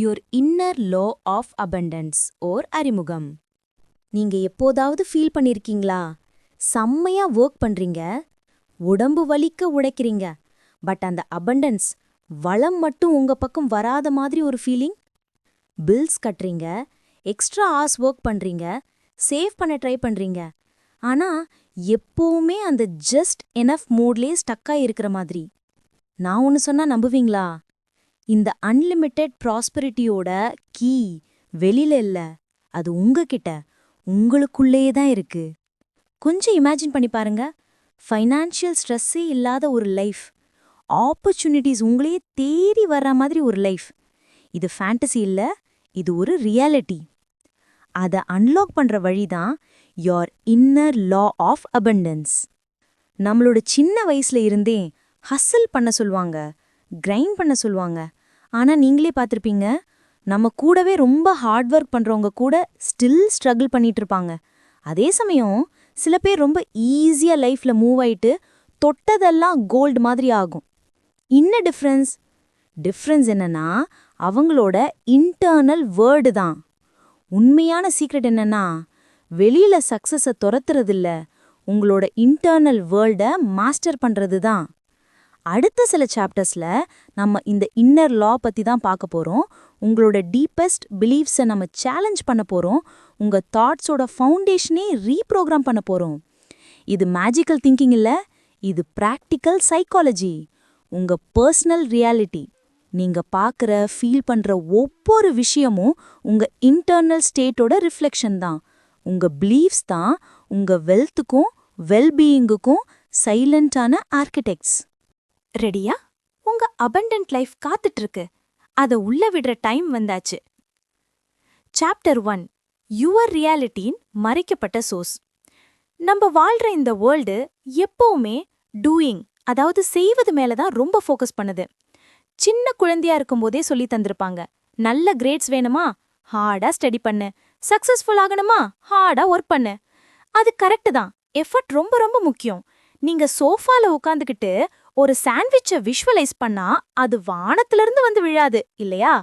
Your inner law of abundance ஓர் அறிமுகம். நீங்க எப்போதாவது ஃபீல் பண்ணிருக்கீங்களா? செம்மையா ஒர்க் பண்றீங்க. உடம்பு வலிக்க உழைக்கிறீங்க பட் அந்த அபண்டன்ஸ் வளம் மட்டும் உங்க பக்கம் வராத மாதிரி ஒரு ஃபீலிங் பில்ஸ் கட்டுறீங்க. எக்ஸ்ட்ரா ஆர்ஸ் ஒர்க் பண்றீங்க. சேவ் பண்ண ட்ரை பண்றீங்க. ஆனா எப்போவுமே அந்த ஜஸ்ட் எனஃப் மூட்லேயே ஸ்டக்காக இருக்கிற மாதிரி. நான் ஒன்னு சொன்னா நம்புவீங்களா? இந்த அன்லிமிட்டெட் ப்ராஸ்பரிட்டியோட கீ வெளியில இல்ல. அது உங்ககிட்ட உங்களுக்குள்ளேயே தான் இருக்கு. கொஞ்சம் இமேஜின் பண்ணி பாருங்க. ஃபைனான்ஷியல் ஸ்ட்ரெஸ்ஸே இல்லாத ஒரு லைஃப் ஆப்பர்ச்சுனிட்டிஸ் உங்களையே தேடி வர்ற மாதிரி ஒரு லைஃப் இது ஃபேண்டசி இல்ல இது ஒரு ரியாலிட்டி அதை அன்லாக் பண்ற வழி தான் your inner law of abundance நம்மளோட சின்ன வயசுல இருந்தே ஹசல் பண்ண சொல்லுவாங்க. கிரைண்ட் பண்ண சொல்லுவாங்க. ஆனா நீங்களே பார்த்துருப்பீங்க நம்ம கூடவே ரொம்ப ஹார்ட் ஒர்க் பண்றவங்க கூட ஸ்டில் ஸ்ட்ரகிள் பண்ணிட்டு இருப்பாங்க. அதே சமயம் சில பேர் ரொம்ப ஈஸியா லைஃப்ல மூவ் ஆயிட்டு தொட்டதெல்லாம் கோல்டு மாதிரி ஆகும். என்ன டிஃப்ரென்ஸ் டிஃப்ரென்ஸ் என்னன்னா அவங்களோட இன்டர்னல் வேர்டு தான். உண்மையான சீக்ரெட் என்னன்னா வெளியில சக்சஸை துரத்துறதில்ல உங்களோட இன்டர்னல் வேர்ல்ட மாஸ்டர் பண்றது தான். அடுத்த சில சாப்டர்ஸ்ல நம்ம இந்த இன்னர் லா பத்தி தான் பார்க்க போறோம். உங்களோட டீப்பஸ்ட் பிலீஃப்ஸை நம்ம சேலஞ்ச் பண்ண போறோம். உங்க தாட்ஸோட ஃபவுண்டேஷனே ரீப்ரோக்ராம் பண்ண போறோம். இது மேஜிக்கல் திங்கிங் இல்ல இது ப்ராக்டிக்கல் சைக்காலஜி உங்க பர்சனல் ரியாலிட்டி நீங்க பார்க்குற ஃபீல் பண்ற ஒவ்வொரு விஷயமும் உங்க இன்டர்னல் ஸ்டேட்டோட ரிஃப்ளெக்ஷன் தான். உங்க பிலீஃப்ஸ் தான் உங்க வெல்த்துக்கும் வெல்பீயிங்குக்கும் சைலண்டான ஆர்கிடெக்ட்ஸ் ரெடியா? உங்க அபண்டன்ட் லைஃப் காத்துட்டு இருக்கு அத உள்ள விடுற டைம் வந்தாச்சு. சாப்டர் ஒன் யுவர் ரியாலிட்டியின் மறைக்கப்பட்ட சோர்ஸ் நம்ம வாழ்ற இந்த வேர்ல்டு எப்பவுமே டூயிங் அதாவது செய்வது மேல தான் ரொம்ப ஃபோக்கஸ் பண்ணுது. சின்ன குழந்தையா இருக்கும்போதே சொல்லி தந்திருப்பாங்க. நல்ல கிரேட்ஸ் வேணுமா? ஹார்டா ஸ்டடி பண்ணு. சக்சஸ்ஃபுல் ஆகணுமா? ஹார்டா ஒர்க் பண்ணு. அது கரெக்ட் தான். எஃபர்ட் ரொம்ப ரொம்ப முக்கியம். நீங்க சோஃபால உட்காந்துக்கிட்டு ஒரு சாண்ட்விச்சை விஷுவலைஸ் பண்ணா அது வானத்துல இருந்து வந்து விழாது இல்லையா?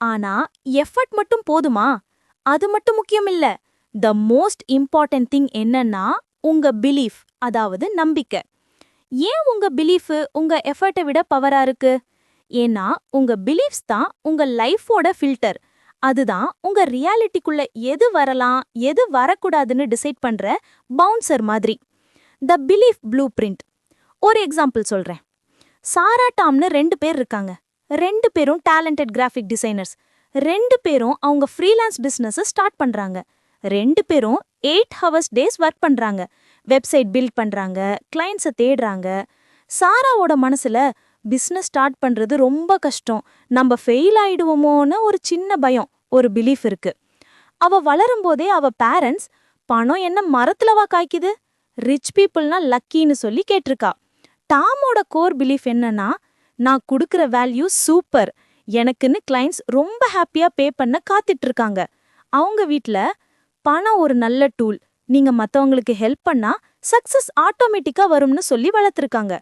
ஆனா எஃபர்ட் மட்டும் போதுமா? அது மட்டும் முக்கியம் இல்ல. த மோஸ்ட் இம்பார்ட்டன்ட் திங் என்னன்னா உங்க பிலீஃப் அதாவது நம்பிக்கை. ஏன் உங்க பிலீஃப் உங்க எஃபர்ட்டை விட பவரா இருக்கு? ஏன்னா உங்க பிலீஃப்ஸ் தான் உங்க லைஃபோட ஃபில்டர். அதுதான் உங்க ரியாலிட்டிக்குள்ள எது வரலாம் எது வரக்கூடாதுன்னு டிசைட் பண்ற பவுன்சர் மாதிரி. The belief blueprint. ஒரு எக்ஸாம்பிள் சொல்றேன். சாரா டாம்னு ரெண்டு பேர் இருக்காங்க. ரெண்டு பேரும் டேலண்டட் கிராஃபிக் டிசைனர்ஸ் ரெண்டு பேரும் அவங்க ஃப்ரீலான்ஸ் பிஸ்னஸை ஸ்டார்ட் பண்றாங்க. ரெண்டு பேரும் எயிட் ஹவர்ஸ் டேஸ் ஒர்க் பண்றாங்க. வெப்சைட் பில்ட் பண்றாங்க கிளைண்ட்ஸை தேடுறாங்க. சாராவோட மனசுல பிசினஸ் ஸ்டார்ட் பண்றது ரொம்ப கஷ்டம். நம்ம ஃபெயில் ஆயிடுவோமோன்னு ஒரு சின்ன பயம் ஒரு பிலீஃப் இருக்கு. அவ வளரும்போதே அவ பேரண்ட்ஸ் பணம் என்ன மரத்துலவா காய்க்குது? ரிச் பீப்புள்னா லக்கின்னு சொல்லி கேட்டிருக்கா. டாமோட கோர் பிலீஃப் என்னன்னா நான் கொடுக்குற வேல்யூ சூப்பர் எனக்குன்னு கிளைண்ட்ஸ் ரொம்ப ஹாப்பியா பே பண்ண காத்துட்டு இருக்காங்க அவங்க வீட்டில் பணம் ஒரு நல்ல டூல் நீங்க மத்தவங்களுக்கு ஹெல்ப் பண்ணா சக்ஸஸ் ஆட்டோமேட்டிக்கா வரும்னு சொல்லி வளர்த்துருக்காங்க.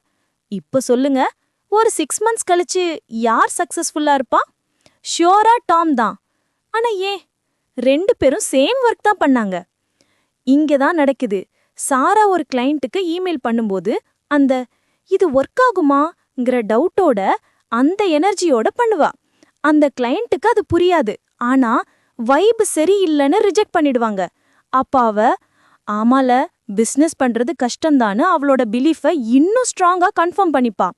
இப்ப சொல்லுங்க ஒரு சிக்ஸ் மந்த்ஸ் கழிச்சு யார் சக்ஸஸ்ஃபுல்லாக இருப்பா? ஷியோரா டாம் தான். ஆனா ஏன்? ரெண்டு பேரும் சேம் ஒர்க் தான் பண்ணாங்க. இங்க தான் நடக்குது. சாரா ஒரு கிளைண்ட்டுக்கு இமெயில் பண்ணும்போது அந்த இது ஒர்க் ஆகுமாங்கிற டவுட்டோட அந்த எனர்ஜியோட பண்ணுவா. அந்த கிளையண்ட்டுக்கு அது புரியாது. ஆனா வைப் சரியில்லைன்னு ரிஜெக்ட் பண்ணிடுவாங்க. அப்ப அவ ஆமால பிசினஸ் பண்றது கஷ்டம்தான்னு அவளோட பிலீஃபை இன்னும் ஸ்ட்ராங்கா கன்ஃபார்ம் பண்ணிப்பா.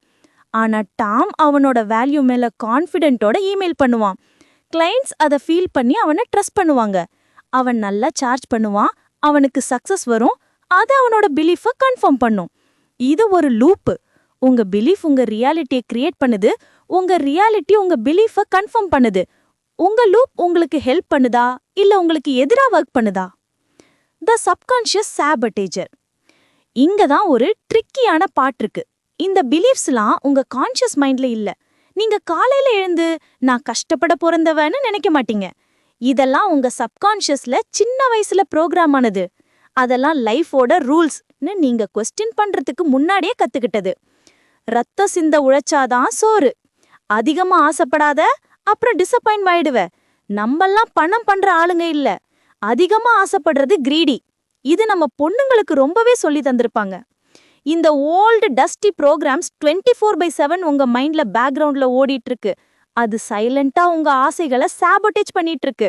ஆனா டாம் அவனோட வேல்யூ மேல கான்ஃபிடென்ட்டோட இமெயில் பண்ணுவான். கிளைண்ட்ஸ் அதை ஃபீல் பண்ணி அவனை ட்ரஸ்ட் பண்ணுவாங்க. அவன் நல்லா சார்ஜ் பண்ணுவான். அவனுக்கு சக்சஸ் வரும். அது அவனோட பிலீஃபை கன்ஃபார்ம் பண்ணும். இது ஒரு லூப்பு. உங்க பிலீஃப் உங்க ரியாலிட்டியை கிரியேட் பண்ணுது. உங்க ரியாலிட்டி உங்க பிலீஃபை கன்ஃபார்ம் பண்ணுது. உங்க லூப் உங்களுக்கு ஹெல்ப் பண்ணுதா? இல்ல உங்களுக்கு எதிரா ஒர்க் பண்ணுதா? த சப்கான்ஷியஸ் சாபட்டேஜர் இங்க தான் ஒரு ட்ரிக்கியான பாட்டு இருக்கு. இந்த பிலீஃப்ஸ்லாம் உங்க கான்ஷியஸ் மைண்ட்ல இல்ல. நீங்க காலையில எழுந்து நான் கஷ்டப்பட பிறந்தவன்னு நினைக்க மாட்டீங்க. இதெல்லாம் உங்க சப்கான்ஷியஸ்ல சின்ன வயசுல ப்ரோக்ராம் ஆனது. அதெல்லாம் லைஃபோட ரூல்ஸ்னு நீங்க கொஸ்டின் பண்றதுக்கு முன்னாடியே கத்துக்கிட்டது. ரத்த சிந்த உழைச்சாதான் சோறு. அதிகமா ஆசைப்படாத அப்புறம் டிசப்பாயின்ட் ஆயிடுவ. நம்மெல்லாம் பணம் பண்ற ஆளுங்க இல்ல. அதிகமா ஆசைப்படுறது கிரீடி இது நம்ம பொண்ணுங்களுக்கு ரொம்பவே சொல்லி தந்திருப்பாங்க. இந்த old dusty programs twenty four by seven உங்க மைண்ட்ல பேக்ரவுண்ட்ல ஓடிட்டு இருக்கு. அது சைலண்டா உங்க ஆசைகளை சாபோட்டேஜ் பண்ணிட்டு இருக்கு.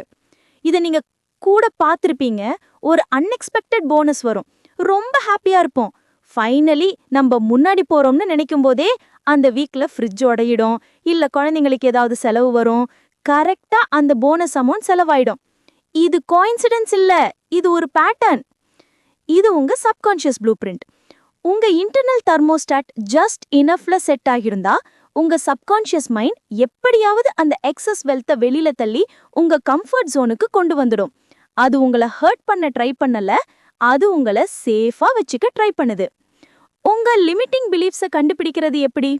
இதை நீங்க கூட பார்த்துருப்பீங்க ஒரு அன்எக்ஸ்பெக்டட் போனஸ் வரும். ரொம்ப ஹாப்பியா இருப்போம். ஃபைனலி நம்ம முன்னாடி போறோம்னு நினைக்கும் போதே அந்த வீக்ல ஃப்ரிட்ஜ் உடையிடும் இல்ல குழந்தைங்களுக்கு ஏதாவது செலவு வரும். கரெக்டா அந்த போனஸ் அமௌண்ட் செலவாயிடும். இது கோயின்சிடன்ஸ் இல்ல இது ஒரு பேட்டர்ன் இது உங்க சப்கான்ஷியஸ் ப்ளூ பிரிண்ட் உங்க இன்டர்னல் தெர்மோஸ்டாட் ஜஸ்ட் இனஃப்ல செட் ஆகியிருந்தா உங்க சப்கான்ஷியஸ் மைண்ட் எப்படியாவது அந்த எக்ஸஸ் வெல்த்தை வெளியில் தள்ளி உங்க கம்ஃபர்ட் ஜோனுக்கு கொண்டு வந்துடும். அது உங்களை ஹர்ட் பண்ண ட்ரை பண்ணல அது உங்களை சேஃபாக வச்சுக்க ட்ரை பண்ணுது. உங்க லிமிட்டிங் பிலீஃப்ஸை கண்டுபிடிக்கிறது எப்படி?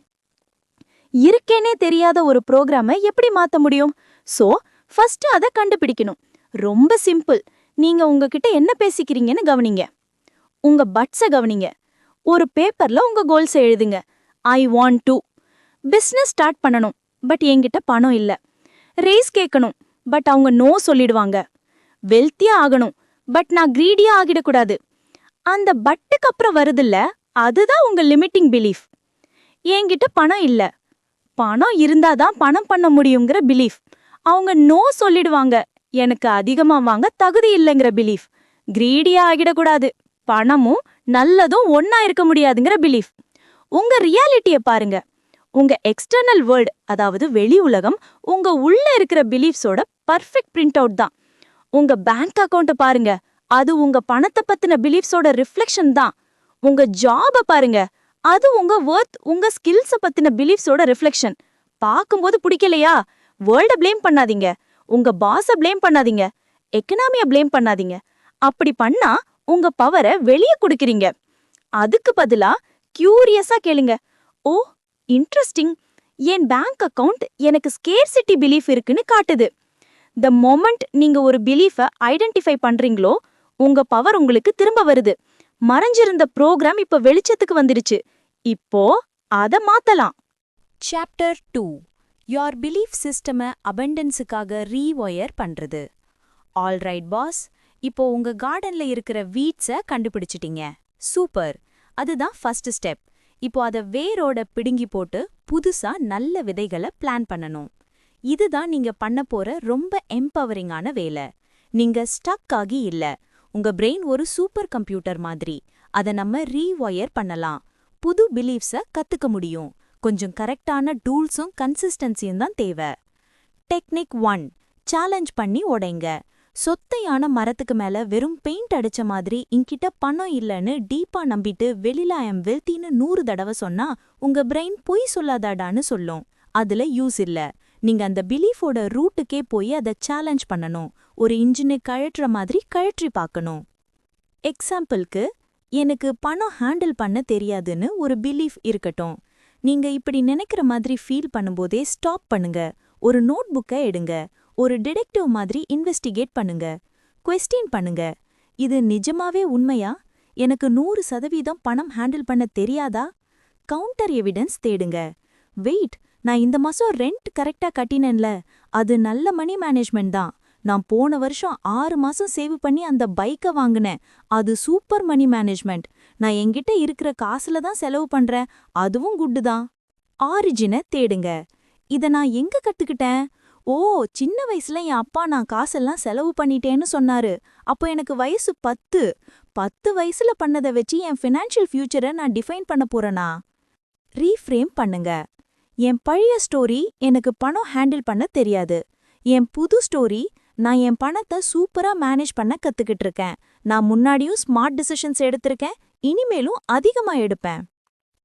இருக்கேனே தெரியாத ஒரு ப்ரோக்ராமை எப்படி மாற்ற முடியும்? ஸோ ஃபஸ்ட்டு அதை கண்டுபிடிக்கணும். ரொம்ப சிம்பிள் நீங்கள் உங்ககிட்ட என்ன பேசிக்கிறீங்கன்னு கவனிங்க. உங்கள் பட்ஸை கவனிங்க. ஒரு பேப்பரில் உங்கள் கோல்ஸை எழுதுங்க. I want to business start பண்ணணும். பட் என்கிட்ட பணம் இல்லை. ரேஸ் கேட்கணும். பட் அவங்க நோ சொல்லிடுவாங்க. வெல்த்தியா ஆகணும். பட் நான் கிரீடியா ஆகிடக்கூடாது. அந்த பட்டுக்கு அப்புறம் வருதுல்ல அதுதான் உங்க லிமிட்டிங் பிலீஃப் என்கிட்ட பணம் இல்ல. பணம் இருந்தாதான் பணம் பண்ண முடியுங்கிற பிலீஃப் அவங்க நோ சொல்லிடுவாங்க. எனக்கு அதிகமா வாங்க தகுதி இல்லைங்கிற பிலீஃப் கிரீடியா ஆகிடக்கூடாது. பணமும் நல்லதும் ஒன்னா இருக்க முடியாதுங்கிற பிலீஃப் உங்க ரியாலிட்டியை பாருங்க. உங்க எக்ஸ்டர்னல் வேர்ல்டு அதாவது வெளி உலகம் உங்க உள்ள இருக்கிற பிலீஃப்ஸோட பர்ஃபெக்ட் பிரிண்ட் அவுட் தான். உங்க பேங்க் அக்கவுண்ட பாருங்க. அது உங்க பணத்தை பத்தின பிலீஃப்ஸோட ரிஃப்ளெக்ஷன் தான். உங்க ஜாப பாருங்க. அது உங்க ஒர்த் உங்க ஸ்கில்ஸ பத்தின பிலீஃப்ஸோட ரிஃப்ளெக்ஷன் பாக்கும்போது பிடிக்கலையா? வேர்ல்ட ப்ளேம் பண்ணாதீங்க. உங்க பாஸ ப்ளேம் பண்ணாதீங்க. எக்கனாமிய ப்ளேம் பண்ணாதீங்க. அப்படி பண்ணா உங்க பவரை வெளிய கொடுக்குறீங்க. அதுக்கு பதிலா கியூரியஸா கேளுங்க. ஓ இன்ட்ரெஸ்டிங் என் பேங்க் அக்கவுண்ட் எனக்கு ஸ்கேர்சிட்டி பிலீஃப் இருக்குன்னு காட்டுது. த மொமெண்ட் நீங்க ஒரு பிலீஃபை ஐடென்டிஃபை பண்றீங்களோ உங்க பவர் உங்களுக்கு திரும்ப வருது. மறைஞ்சிருந்த ப்ரோக்ராம் இப்ப வெளிச்சத்துக்கு வந்துடுச்சு. இப்போ அத மாத்தலாம். சாப்டர் டூ யோர் பிலீஃப் சிஸ்டமை அபண்டன்ஸுக்காக ரீஒயர் பண்றது. ஆல்ரைட் பாஸ் இப்போ உங்க கார்டன்ல இருக்கிற வீட்ஸை கண்டுபிடிச்சிட்டீங்க. சூப்பர் அதுதான் ஃபர்ஸ்ட் ஸ்டெப் இப்போ அத வேரோட பிடுங்கி போட்டு புதுசா நல்ல விதைகளை பிளான் பண்ணணும். இதுதான் நீங்க பண்ண போற ரொம்ப எம்பவரிங்கான வேலை. நீங்க ஸ்டக் ஆகி இல்ல. உங்க பிரெயின் ஒரு சூப்பர் கம்ப்யூட்டர் மாதிரி. அத நம்ம ரீஒயர் பண்ணலாம். புது பிலீஃப்ஸ கத்துக்க முடியும். கொஞ்சம் கரெக்டான டூல்ஸும் கன்சிஸ்டன்சியும் தான் தேவை. டெக்னிக் ஒன் சேலஞ்ச் பண்ணி உடைங்க. சொத்தையான மரத்துக்கு மேல வெறும் பெயிண்ட் அடிச்ச மாதிரி இங்கிட்ட பணம் இல்லைன்னு டீப்பா நம்பிட்டு வெளியில ஐம் வெல்த்தின்னு நூறு தடவை சொன்னா உங்க பிரெயின் பொய் சொல்லாதாடான்னு சொல்லும். அதுல யூஸ் இல்ல. நீங்க அந்த பிலீஃபோட ரூட்டுக்கே போய் அதை சேலஞ்ச் பண்ணணும். ஒரு இன்ஜினை கழற்றுற மாதிரி கழற்றி பார்க்கணும். எக்ஸாம்பிள்க்கு எனக்கு பணம் ஹேண்டில் பண்ண தெரியாதுன்னு ஒரு பிலீஃப் இருக்கட்டும். நீங்க இப்படி நினைக்கிற மாதிரி ஃபீல் பண்ணும்போதே ஸ்டாப் பண்ணுங்க. ஒரு நோட் புக்கை எடுங்க. ஒரு டிடெக்டிவ் மாதிரி இன்வெஸ்டிகேட் பண்ணுங்க. கொஸ்டின் பண்ணுங்க. இது நிஜமாவே உண்மையா? எனக்கு நூறு சதவீதம் பணம் ஹேண்டில் பண்ண தெரியாதா? கவுண்டர் எவிடன்ஸ் தேடுங்க. வெயிட் நான் இந்த மாசம் ரெண்ட் கரெக்டா கட்டினேன்ல. அது நல்ல மணி மேனேஜ்மெண்ட் தான். நான் போன வருஷம் ஆறு மாசம் சேவ் பண்ணி அந்த பைக்கை வாங்கினேன். அது சூப்பர் மணி மேனேஜ்மெண்ட் நான் என்கிட்ட இருக்கிற காசுல தான் செலவு பண்றேன். அதுவும் குட்டு தான். ஆரிஜினை தேடுங்க. இத நான் எங்க கத்துக்கிட்டேன்? ஓ சின்ன வயசுல என் அப்பா நான் காசெல்லாம் செலவு பண்ணிட்டேன்னு சொன்னாரு. அப்போ எனக்கு வயசு பத்து. பத்து வயசுல பண்ணதை வச்சு என் ஃபினான்ஷியல் ஃபியூச்சரை நான் டிஃபைன் பண்ண போறேனா? ரீஃப்ரேம் பண்ணுங்க. என் பழைய ஸ்டோரி எனக்கு பணம் ஹேண்டில் பண்ண தெரியாது. என் புது ஸ்டோரி நான் என் பணத்தை சூப்பரா மேனேஜ் பண்ண கத்துக்கிட்டு இருக்கேன். நான் முன்னாடியும் ஸ்மார்ட் டிசிஷன்ஸ் எடுத்திருக்கேன் இனிமேலும் அதிகமா எடுப்பேன்.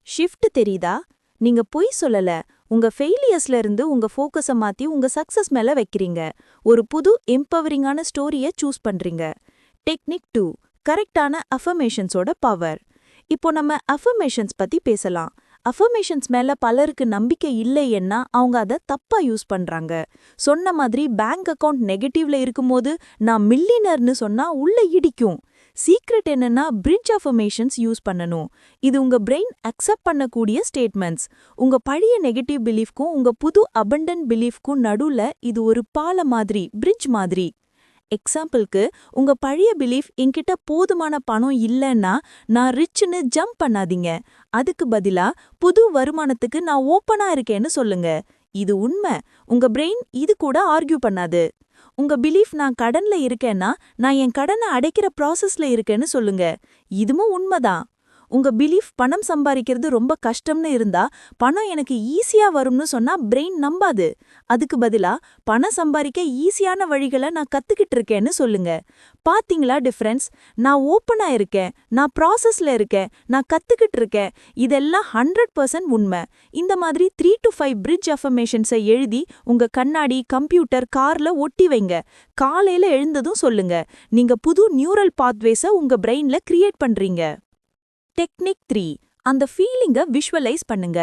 ஷிஃப்ட் தெரியுதா? நீங்க பொய் சொல்லல. உங்க ஃபெயிலியர்ஸ்ல இருந்து உங்க ஃபோக்கஸ மாத்தி உங்க சக்சஸ் மேல வைக்கிறீங்க. ஒரு புது எம்பவரிங்கான ஸ்டோரிய சூஸ் பண்றீங்க. டெக்னிக் டூ கரெக்டான அஃபர்மேஷன்ஸோட பவர் இப்போ நம்ம அஃபர்மேஷன்ஸ் பத்தி பேசலாம். அஃபர்மேஷன்ஸ் மேல பலருக்கு நம்பிக்கை இல்லைன்னா அவங்க அதை தப்பா யூஸ் பண்றாங்க. சொன்ன மாதிரி பேங்க் அக்கவுண்ட் நெகட்டிவ்ல இருக்கும்போது நான் மில்லினர்னு சொன்னா உள்ள இடிக்கும். சீக்ரெட் என்னன்னா பிரிட்ஜ் அஃபர்மேஷன்ஸ் யூஸ் பண்ணணும். இது உங்க பிரெயின் அக்செப்ட் பண்ணக்கூடிய ஸ்டேட்மெண்ட்ஸ் உங்க பழைய நெகட்டிவ் பிலீஃப்க்கும் உங்க புது அபண்டன்ட் பிலீஃப்க்கும் நடுவுல இது ஒரு பால மாதிரி பிரிட்ஜ் மாதிரி. எக்ஸாம்பிளுக்கு உங்க பழைய பிலீஃப் என்கிட்ட போதுமான பணம் இல்லைன்னா நான் ரிச்னு ஜம்ப் பண்ணாதீங்க. அதுக்கு பதிலா புது வருமானத்துக்கு நான் ஓப்பனா இருக்கேன்னு சொல்லுங்க. இது உண்மை. உங்க பிரெயின் இது கூட ஆர்கியூ பண்ணாது. உங்க பிலீஃப் நான் கடன்ல இருக்கேன்னா நான் என் கடனை அடைக்கிற ப்ராசஸ்ல இருக்கேன்னு சொல்லுங்க. இதுவும் உண்மைதான். உங்க பிலீஃப் பணம் சம்பாதிக்கிறது ரொம்ப கஷ்டம்னு இருந்தா பணம் எனக்கு ஈஸியா வரும்னு சொன்னா பிரெயின் நம்பாது. அதுக்கு பதிலா பணம் சம்பாதிக்க ஈஸியான வழிகளை நான் கத்துக்கிட்டு இருக்கேன்னு சொல்லுங்க. பாத்தீங்களா டிஃபரன்ஸ் நான் ஓப்பனா இருக்கேன் நான் ப்ராசஸ்ல இருக்கேன் நான் கத்துக்கிட்டு இருக்கேன். இதெல்லாம் ஹண்ட்ரட் பர்சன்ட் உண்மை. இந்த மாதிரி த்ரீ டு ஃபைவ் பிரிட்ஜ் அஃபர்மேஷன்ஸை எழுதி உங்க கண்ணாடி கம்ப்யூட்டர் கார்ல ஒட்டி வைங்க. காலையில எழுந்ததும் சொல்லுங்க. நீங்க புது நியூரல் பாத்வேஸை உங்க பிரெயின்ல கிரியேட் பண்றீங்க. டெக்னிக் த்ரீ அந்த ஃபீலிங்க விஷுவலைஸ் பண்ணுங்க.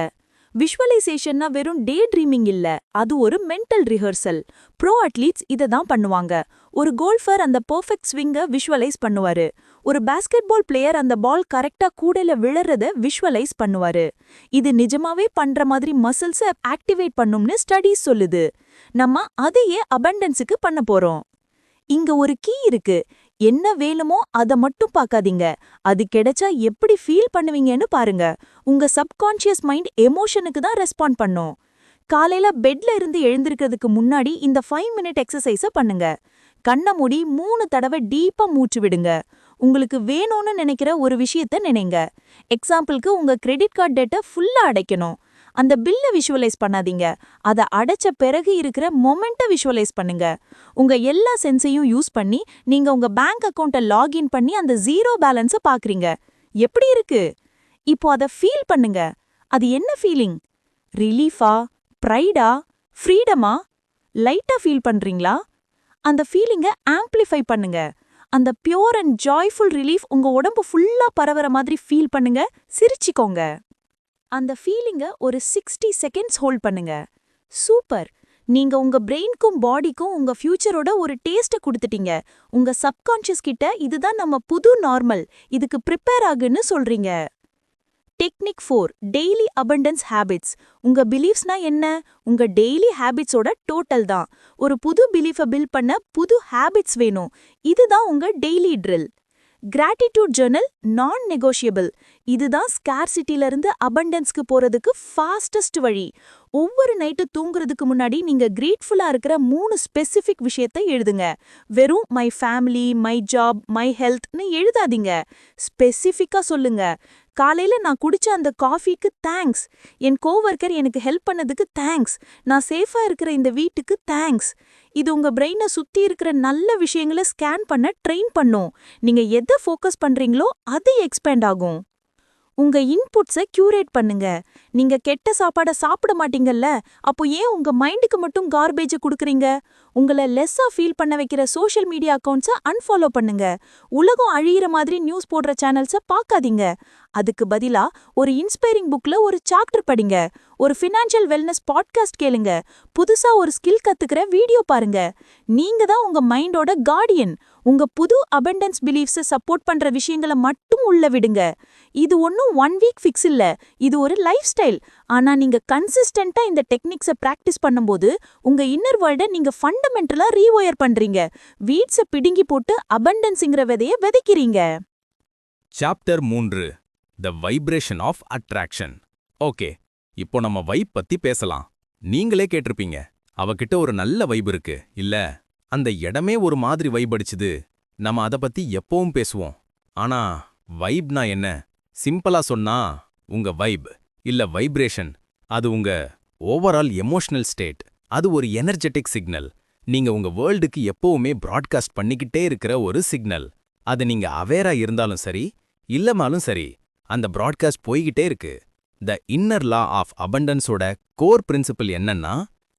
விஷுவலைசேஷன்னா வெறும் டே ட்ரீமிங் இல்ல. அது ஒரு மென்டல் ரிஹர்சல் ப்ரோ அட்லீட்ஸ் இதை தான் பண்ணுவாங்க. ஒரு கோல்ஃபர் அந்த பெர்ஃபெக்ட் ஸ்விங்க விஷுவலைஸ் பண்ணுவாரு. ஒரு பாஸ்கெட் பால் பிளேயர் அந்த பால் கரெக்டா கூடையில விழறத விஷுவலைஸ் பண்ணுவாரு. இது நிஜமாவே பண்ற மாதிரி மசில்ஸை ஆக்டிவேட் பண்ணும்னு ஸ்டடீஸ் சொல்லுது. நம்ம அதையே அபண்டன்ஸுக்கு பண்ண போறோம். இங்க ஒரு கீ இருக்கு. என்ன வேணுமோ அத மட்டும் பார்க்காதீங்க அது கிடைச்சா எப்படி ஃபீல் பண்ணுவீங்கன்னு பாருங்க. உங்க சப்கான்ஷியஸ் மைண்ட் எமோஷனுக்கு தான் ரெஸ்பாண்ட் பண்ணும். காலையில பெட்ல இருந்து எழுந்திருக்கிறதுக்கு முன்னாடி இந்த ஃபைவ் மினிட் எக்ஸசைஸ பண்ணுங்க. கண்ணை மூடி மூணு தடவை டீப்பா மூச்சு விடுங்க. உங்களுக்கு வேணும்னு நினைக்கிற ஒரு விஷயத்த நினைங்க. எக்ஸாம்பிளுக்கு உங்க கிரெடிட் கார்டு டேட்டை ஃபுல்லா அடைக்கணும். அந்த பில்ல விஷுவலைஸ் பண்ணாதீங்க. அதை அடைச்ச பிறகு இருக்கிற மொமெண்ட்டை விஷுவலைஸ் பண்ணுங்க. உங்க எல்லா சென்ஸையும் யூஸ் பண்ணி நீங்க உங்க பேங்க் அக்கௌண்ட்டை லாகின் பண்ணி அந்த ஜீரோ பேலன்ஸை பாக்குறீங்க. எப்படி இருக்கு? இப்போ அதை ஃபீல் பண்ணுங்க. அது என்ன ஃபீலிங் ரிலீஃபா ப்ரைடா ஃப்ரீடமா லைட்டா ஃபீல் பண்றீங்களா? அந்த ஃபீலிங்கை ஆம்ப்ளிஃபை பண்ணுங்க. அந்த பியோர் அண்ட் ஜாய்ஃபுல் ரிலீஃப் உங்க உடம்பு ஃபுல்லா பரவற மாதிரி ஃபீல் பண்ணுங்க. சிரிச்சுக்கோங்க. அந்த ஃபீலிங்க ஒரு சிக்ஸ்டி செகண்ட்ஸ் ஹோல்ட் பண்ணுங்க. சூப்பர் நீங்க உங்க பிரெயின்க்கும் பாடிக்கும் உங்க ஃபியூச்சரோட ஒரு டேஸ்ட்டை கொடுத்துட்டீங்க. உங்க சப்கான்ஷியஸ் கிட்ட இதுதான் நம்ம புது நார்மல் இதுக்கு ப்ரிப்பேர் ஆகுன்னு சொல்றீங்க. Technique four daily abundance habits உங்க பிலீஃப்ஸ்னா என்ன? உங்க டெய்லி ஹேபிட்ஸோட டோட்டல் தான். ஒரு புது பிலீஃபை பில்ட் பண்ண புது ஹேபிட்ஸ் வேணும். இதுதான் உங்க daily drill gratitude journal non negotiable இதுதான் ஸ்கேர்சிட்டியிலிருந்து அபண்டன்ஸ்க்கு போறதுக்கு ஃபாஸ்டஸ்ட் வழி. ஒவ்வொரு நைட்டு தூங்குறதுக்கு முன்னாடி நீங்க கிரேட்ஃபுல்லா இருக்கிற மூணு ஸ்பெசிஃபிக் விஷயத்தை எழுதுங்க. வெறும் my family my job my ஹெல்த்னு எழுதாதீங்க. ஸ்பெசிஃபிக்கா சொல்லுங்க. காலையில நான் குடிச்ச அந்த காஃபிக்கு தேங்க்ஸ் என் கோவர்க்கர் எனக்கு ஹெல்ப் பண்ணதுக்கு தேங்க்ஸ் நான் சேஃபா இருக்கிற இந்த வீட்டுக்கு தேங்க்ஸ் இது உங்க பிரெயினை சுத்தி இருக்கிற நல்ல விஷயங்களை ஸ்கேன் பண்ண ட்ரெயின் பண்ணும். நீங்க எதை ஃபோக்கஸ் பண்றீங்களோ அது எக்ஸ்பேண்ட் ஆகும். உங்க இன்புட்ஸை கியூரேட் பண்ணுங்க. நீங்க கெட்ட சாப்பாட சாப்பிட மாட்டீங்கல்ல அப்போ ஏன் உங்க மைண்டுக்கு மட்டும் கார்பேஜ குடுக்குறீங்க? உங்களை லெஸ்ஸா ஃபீல் பண்ண வைக்கிற சோஷியல் மீடியா அக்கவுண்ட்ஸை அன்ஃபாலோ பண்ணுங்க. உலகம் அழியிற மாதிரி நியூஸ் போடுற சேனல்ஸை பார்க்காதீங்க. அதுக்கு பதிலா ஒரு இன்ஸ்பைரிங் புக்ல ஒரு சாப்டர் படிங்க. ஒரு ஃபினான்ஷியல் வெல்னஸ் பாட்காஸ்ட் கேளுங்க. புதுசா ஒரு ஸ்கில் கத்துக்கிற வீடியோ பாருங்க. நீங்க தான் உங்க மைண்டோட கார்டியன் உங்க புது அபண்டன்ஸ் பிலீஃப்ஸை சப்போர்ட் பண்ற விஷயங்களை மட்டும் உள்ள விடுங்க. இது ஒன்னும் ஒன் வீக் ஃபிக்ஸ் இல்ல. இது ஒரு லைஃப் ஸ்டைல் ஆனா நீங்க கன்சிஸ்டன்ட்டா இந்த டெக்னிக்ஸை பிராக்டிஸ் பண்ணும்போது உங்க இன்னர் வேர்ல்ட நீங்க ஃபண்டமெண்டலா ரீவொயர் பண்றீங்க. வீட்ஸை பிடுங்கி போட்டு அபண்டன்ஸ்ங்கிற விதைய விதைக்கிறீங்க. சாப்டர் மூன்று. The vibration of attraction okay இப்போ நம்ம வைப் பத்தி பேசலாம். நீங்களே கேட்டிருப்பீங்க. அவகிட்ட ஒரு நல்ல வைப் இருக்கு. இல்ல அந்த இடமே ஒரு மாதிரி வைப் அடிச்சுது. நம்ம அத பத்தி எப்பவும் பேசுவோம். ஆனா வைப்னா என்ன? சிம்பிளா சொன்னா உங்க வைப் இல்ல வைப்ரேஷன் அது உங்க ஓவரால் எமோஷனல் ஸ்டேட் அது ஒரு எனர்ஜெட்டிக் சிக்னல் நீங்க உங்க வேர்ல்டுக்கு எப்பவுமே ப்ராட்காஸ்ட் பண்ணிக்கிட்டே இருக்கிற ஒரு சிக்னல் அது நீங்க அவேரா இருந்தாலும் சரி இல்லமாலும் சரி அந்த ப்ராட்காஸ்ட் போய்கிட்டே இருக்கு. த இன்னர் லா ஆஃப் அபண்டன்ஸோட கோர் பிரின்சிபல் என்னன்னா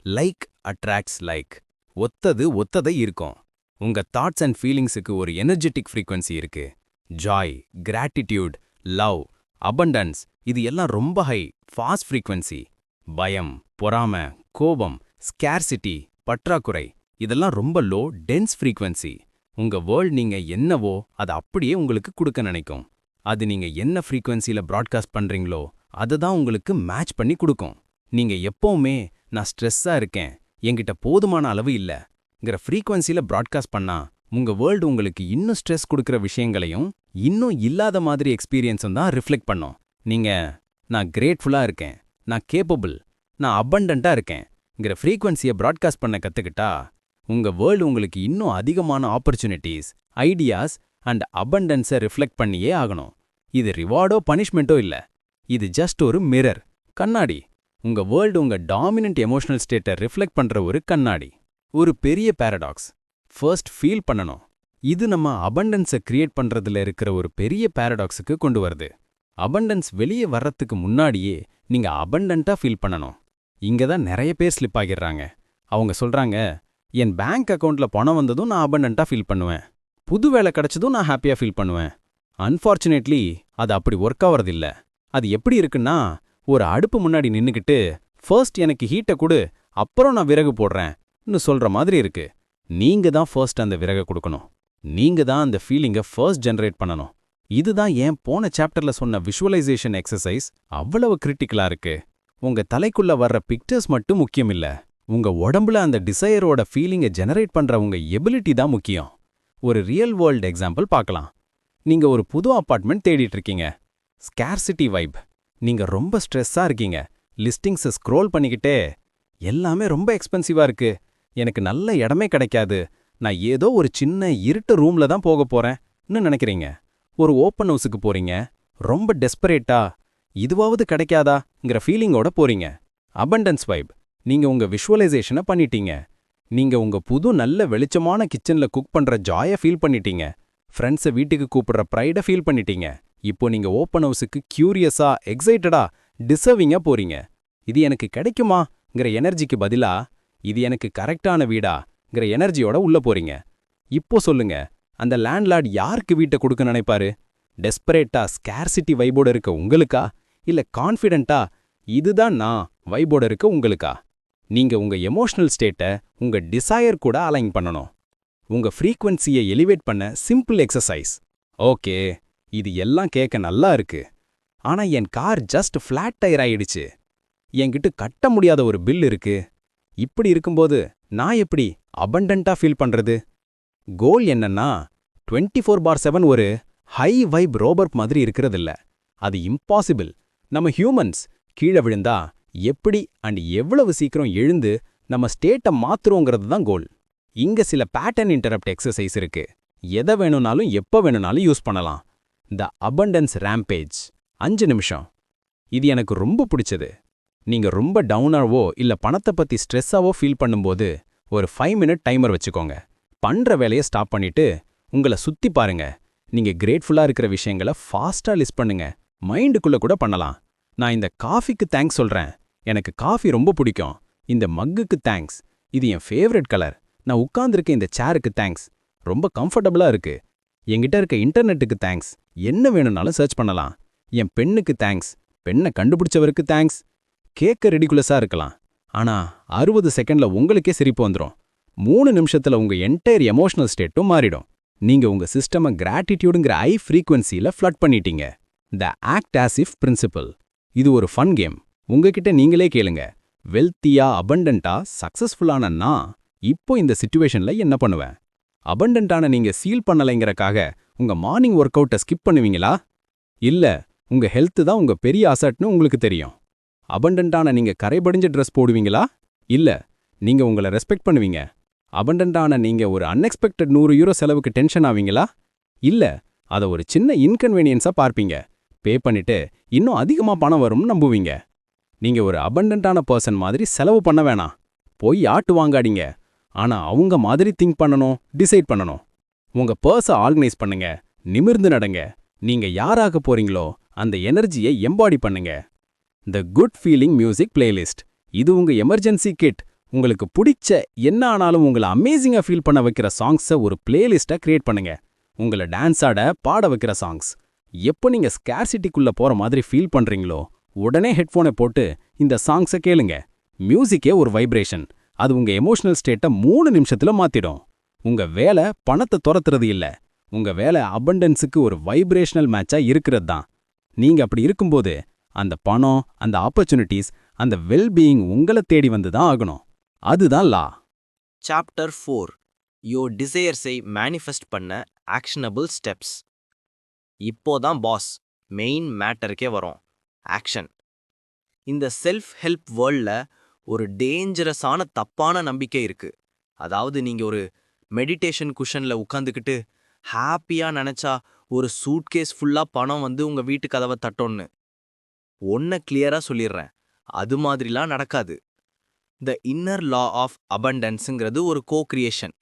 லைக் அட்ராக்ட்ஸ் லைக் ஒத்தது ஒத்ததை இருக்கும். உங்க தாட்ஸ் அண்ட் ஃபீலிங்ஸுக்கு ஒரு எனர்ஜெட்டிக் ஃப்ரீக்வன்சி இருக்கு. ஜாய் கிராட்டிடியூட் லவ் அபண்டன்ஸ் இது எல்லாம் ரொம்ப ஹை ஃபாஸ்ட் ஃப்ரீக்வன்சி பயம் பொறாம கோபம் ஸ்கேர்சிட்டி பற்றாக்குறை இதெல்லாம் ரொம்ப லோ டென்ஸ் ஃப்ரீக்வன்சி உங்க வேர்ல்ட் நீங்க என்னவோ அதை அப்படியே உங்களுக்கு கொடுக்க நினைக்கும். அது நீங்க என்ன ஃப்ரீக்வன்சியில ப்ராட்காஸ்ட் பண்றீங்களோ அதை தான் உங்களுக்கு மேட்ச் பண்ணி கொடுக்கும். நீங்க எப்பவுமே நான் ஸ்ட்ரெஸ்ஸா இருக்கேன் என்கிட்ட போதுமான அளவு இல்லங்கிற ஃப்ரீக்வன்சியில் ப்ராட்காஸ்ட் பண்ணா உங்க வேர்ல்டு உங்களுக்கு இன்னும் ஸ்ட்ரெஸ் கொடுக்குற விஷயங்களையும் இன்னும் இல்லாத மாதிரி எக்ஸ்பீரியன்ஸும் தான் ரிஃப்ளெக்ட் பண்ணும். நீங்க நான் கிரேட்ஃபுல்லா இருக்கேன். நான் கேப்பபிள் நான் அபண்டண்ட்டாக இருக்கேன்ங்கிற ஃப்ரீக்வன்சியை ப்ராட்காஸ்ட் பண்ண கத்துக்கிட்டா உங்க வேர்ல்டு உங்களுக்கு இன்னும் அதிகமான ஆப்பர்ச்சுனிட்டிஸ் ஐடியாஸ் அண்ட் அபண்டன்ஸை ரிஃப்ளெக்ட் பண்ணியே ஆகணும். இது ரிவார்டோ பனிஷ்மெண்ட்டோ இல்ல. இது ஜஸ்ட் ஒரு மிரர் கண்ணாடி. உங்க வேர்ல்டு உங்க டாமினன்ட் எமோஷனல் ஸ்டேட்டை ரிஃப்ளெக்ட் பண்ற ஒரு கண்ணாடி. ஒரு பெரிய பேரடாக்ஸ் ஃபர்ஸ்ட் ஃபீல் பண்ணணும். இது நம்ம அபண்டன்ஸை கிரியேட் பண்றதுல இருக்கிற ஒரு பெரிய பாரடாக்ஸுக்கு கொண்டு வருது. அபண்டன்ஸ் வெளியே வர்றதுக்கு முன்னாடியே நீங்க அபண்டன்ட்டா ஃபீல் பண்ணணும். இங்க தான் நிறைய பேர் ஸ்லிப் ஆகிடுறாங்க. அவங்க சொல்றாங்க என் பேங்க் அக்கவுண்ட்ல பணம் வந்ததும் நான் அபண்டன்ட்டா ஃபீல் பண்ணுவேன். புது வேலை கிடைச்சதும் நான் ஹாப்பியா ஃபீல் பண்ணுவேன். அன்ஃபார்ச்சுனேட்லி அது அப்படி ஒர்க் ஆவறதில்ல அது எப்படி இருக்குன்னா ஒரு அடுப்பு முன்னாடி நின்னுக்கிட்டு ஃபர்ஸ்ட் எனக்கு ஹீட்டை கொடு அப்புறம் நான் விறகு போடுறேன்னு சொல்ற மாதிரி இருக்கு. நீங்க தான் ஃபர்ஸ்ட் அந்த விறகை கொடுக்கணும். நீங்க தான் அந்த ஃபீலிங்கை ஃபர்ஸ்ட் ஜெனரேட் பண்ணணும். இதுதான் ஏன் போன சாப்டர்ல சொன்ன விஷுவலைசேஷன் எக்ஸசைஸ் அவ்வளவு கிரிட்டிக்கலா இருக்கு. உங்க தலைக்குள்ள வர்ற பிக்சர்ஸ் மட்டும் முக்கியம் இல்ல. உங்க உடம்புல அந்த டிசையரோட ஃபீலிங்கை ஜெனரேட் பண்ற உங்க எபிலிட்டி தான் முக்கியம். ஒரு ரியல் வேர்ல்ட் எக்ஸாம்பிள் பார்க்கலாம். நீங்க ஒரு புது அப்பார்ட்மெண்ட் தேடிட்டு இருக்கீங்க. ஸ்கேர்சிட்டி வைப் நீங்க ரொம்ப ஸ்ட்ரெஸ்ஸா இருக்கீங்க. லிஸ்டிங்ஸை ஸ்க்ரோல் பண்ணிக்கிட்டே எல்லாமே ரொம்ப எக்ஸ்பென்சிவா இருக்கு. எனக்கு நல்ல இடமே கிடைக்காது. நான் ஏதோ ஒரு சின்ன இருட்டு ரூம்ல தான் போக போறேன்னு நினைக்கிறீங்க? ஒரு ஓப்பன் ஹவுஸுக்கு போறீங்க. ரொம்ப டெஸ்பரேட்டா இதுவாவது கிடைக்காதாங்கிற ஃபீலிங்கோட போறீங்க. Abundance vibe. நீங்க உங்க விஷுவலைசேஷனை பண்ணிட்டீங்க. நீங்க உங்க புது நல்ல வெளிச்சமான கிச்சன்ல குக் பண்ற ஜாய ஃபீல் பண்ணிட்டீங்க. ஃப்ரெண்ட்ஸை வீட்டுக்கு கூப்பிடுற ப்ரைடை ஃபீல் பண்ணிட்டீங்க. இப்போ நீங்க ஓப்பன் ஹவுஸுக்கு கியூரியஸா எக்ஸைட்டடா டிசர்விங்கா போறீங்க. இது எனக்கு கிடைக்குமாங்கிற எனர்ஜிக்கு பதிலா இது எனக்கு கரெக்டான வீடாங்கிற எனர்ஜியோட உள்ள போறீங்க. இப்போ சொல்லுங்க அந்த லேண்ட்லார்ட் யாருக்கு வீட்டை கொடுக்க நினைப்பாரு? டெஸ்பரேட்டா ஸ்கேர்சிட்டி வைபோட இருக்க உங்களுக்கா? இல்ல கான்ஃபிடென்ட்டா இதுதான் நான் வைபோட இருக்க உங்களுக்கா? நீங்க உங்க எமோஷனல் ஸ்டேட்டை உங்க டிசையர் கூட அலைன் பண்ணணும். உங்க ஃப்ரீக்வன்சியை எலிவேட் பண்ண சிம்பிள் எக்ஸசைஸ் ஓகே இது எல்லாம் கேட்க நல்லா இருக்கு. ஆனா என் கார் ஜஸ்ட் ஃப்ளாட் டயர் ஆயிடுச்சு. என்கிட்ட கட்ட முடியாத ஒரு பில் இருக்கு. இப்படி இருக்கும்போது நான் எப்படி அபண்டண்டா ஃபீல் பண்றது? கோல் என்னன்னா 24 ஃபோர் பார் செவன் ஒரு ஹை வைப் ரோபர்ட் மாதிரி இருக்கிறதில்ல. அது இம்பாசிபிள் நம்ம ஹியூமன்ஸ் கீழே விழுந்தா எப்படி அண்ட் எவ்வளவு சீக்கிரம் எழுந்து நம்ம ஸ்டேட்டை மாத்துறோங்கிறது தான் கோல் இங்க சில பேட்டர்ன் இன்டரப்ட் எக்ஸசைஸ் இருக்கு. எதை வேணும்னாலும் எப்போ வேணும்னாலும் யூஸ் பண்ணலாம். The abundance rampage. அஞ்சு நிமிஷம். இது எனக்கு ரொம்ப பிடிச்சது. நீங்க ரொம்ப டவுனாவோ இல்ல பணத்தை பத்தி ஸ்ட்ரெஸ்ஸாவோ ஃபீல் பண்ணும்போது ஒரு ஃபைவ் மினிட் டைமர் வச்சுக்கோங்க. பண்ற வேலையை ஸ்டாப் பண்ணிட்டு உங்களை சுத்தி பாருங்க. நீங்க கிரேட்ஃபுல்லா இருக்கிற விஷயங்களை ஃபாஸ்டா லிஸ்ட் பண்ணுங்க. மைண்டுக்குள்ள கூட பண்ணலாம். நான் இந்த காஃபிக்கு தேங்க்ஸ் சொல்றேன். எனக்கு காஃபி ரொம்ப பிடிக்கும். இந்த மக்குக்கு தேங்க்ஸ். இது என் ஃபேவரட் கலர். நான் உட்கார்ந்திருக்க இந்த சேருக்கு தேங்க்ஸ். ரொம்ப கம்ஃபர்டபுளா இருக்கு. என்கிட்ட இருக்க இன்டர்நெட்டுக்கு தேங்க்ஸ் என்ன வேணும்னாலும் சர்ச் பண்ணலாம். என் பெண்ணுக்கு தேங்க்ஸ் பெண்ணை கண்டுபிடிச்சவருக்கு தேங்க்ஸ் கேட்க ரெடிகுலஸா இருக்கலாம். ஆனா அறுபது செகண்ட்ல உங்களுக்கே சிரிப்பு வந்துரும். மூணு நிமிஷத்துல உங்க என்டையர் எமோஷனல் ஸ்டேட்டும் மாறிடும். நீங்க உங்க சிஸ்டமை கிராட்டிடியூடுங்கிற ஐ ஃப்ரீக்வன்சியில ஃப்ளட் பண்ணிட்டீங்க. The act as if principle இது ஒரு ஃபன் கேம் உங்ககிட்ட நீங்களே கேளுங்க. வெல்த்தியா அபண்டண்டா சக்ஸஸ்ஃபுல்லான நான் இப்போ இந்த சிச்சுவேஷன்ல என்ன பண்ணுவேன்? அபண்டன்ட்டான நீங்க சீல் பண்ணலைங்கிறக்காக உங்க மார்னிங் ஒர்க் அவுட்டை ஸ்கிப் பண்ணுவீங்களா? இல்ல உங்க ஹெல்த் தான் உங்க பெரிய அசட்னு உங்களுக்கு தெரியும். அபண்டன்ட்டான நீங்க கரைபடிஞ்ச ட்ரெஸ் போடுவீங்களா? இல்ல நீங்க உங்களை ரெஸ்பெக்ட் பண்ணுவீங்க. அபண்டன்ட்டான நீங்க ஒரு அன்எக்ஸ்பெக்டட் நூறு யூரோ செலவுக்கு டென்ஷன் ஆவீங்களா? இல்ல அத ஒரு சின்ன இன்கன்வீனியன்ஸா பார்ப்பீங்க. பே பண்ணிட்டு இன்னும் அதிகமா பணம் வரும்னு நம்புவீங்க. நீங்க ஒரு அபண்டன்ட்டான பர்சன் மாதிரி செலவு பண்ண வேணாம். போய் ஆட்டு வாங்காடிங்க ஆனா அவங்க மாதிரி திங்க் பண்ணணும் டிசைட் பண்ணணும். உங்க பர்ஸை ஆர்கனைஸ் பண்ணுங்க நிமிர்ந்து நடங்க. நீங்க யாராக போறீங்களோ அந்த எனர்ஜியை எம்பாடி பண்ணுங்க. The good feeling music playlist இது உங்க எமர்ஜென்சி கிட் உங்களுக்கு பிடிச்ச என்ன ஆனாலும் உங்களை அமேசிங்கா ஃபீல் பண்ண வைக்கிற சாங்ஸை ஒரு பிளேலிஸ்ட்டை கிரியேட் பண்ணுங்க. உங்களை டான்ஸ் ஆட பாட வைக்கிற சாங்ஸ் எப்போ நீங்க ஸ்கேர்சிட்டிக்குள்ள போற மாதிரி ஃபீல் பண்றீங்களோ உடனே ஹெட்ஃபோனை போட்டு இந்த சாங்ஸை கேளுங்க. மியூசிக்கே ஒரு வைப்ரேஷன் அது உங்க எமோஷனல் ஸ்டேட்டை மூணு நிமிஷத்துல மாத்திடும். உங்க வேலை பணத்தை துரத்துறது இல்ல. உங்க வேலை அபண்டன்ஸுக்கு ஒரு வைப்ரேஷனல் மேட்சா இருக்கிறது தான். நீங்க அப்படி இருக்கும்போது அந்த பணம் அந்த ஆப்பர்ச்சுனிட்டிஸ் அந்த வெல்பீயிங் உங்களை தேடி வந்து தான் ஆகணும். அதுதான் லா சாப்டர் ஃபோர் யோ டிசையர்ஸை மேனிஃபெஸ்ட் பண்ண ஆக்ஷனபிள் ஸ்டெப்ஸ் இப்போதான் பாஸ் மெயின் மேட்டருக்கே வரும். ஆக்ஷன் இந்த செல்ஃப் ஹெல்ப் வேர்ல்டில் ஒரு டேஞ்சரஸான தப்பான நம்பிக்கை இருக்கு. அதாவது நீங்க ஒரு மெடிடேஷன் குஷன்ல உட்காந்துக்கிட்டு ஹாப்பியா நினைச்சா ஒரு சூட்கேஸ் ஃபுல்லா பணம் வந்து உங்க வீட்டு கதவை தட்டோன்னு ஒன்ன கிளியரா சொல்லிடுறேன். அது மாதிரிலாம் நடக்காது. த இன்னர் லா ஆஃப் அபண்டன்ஸுங்கிறது ஒரு கோ கிரியேஷன்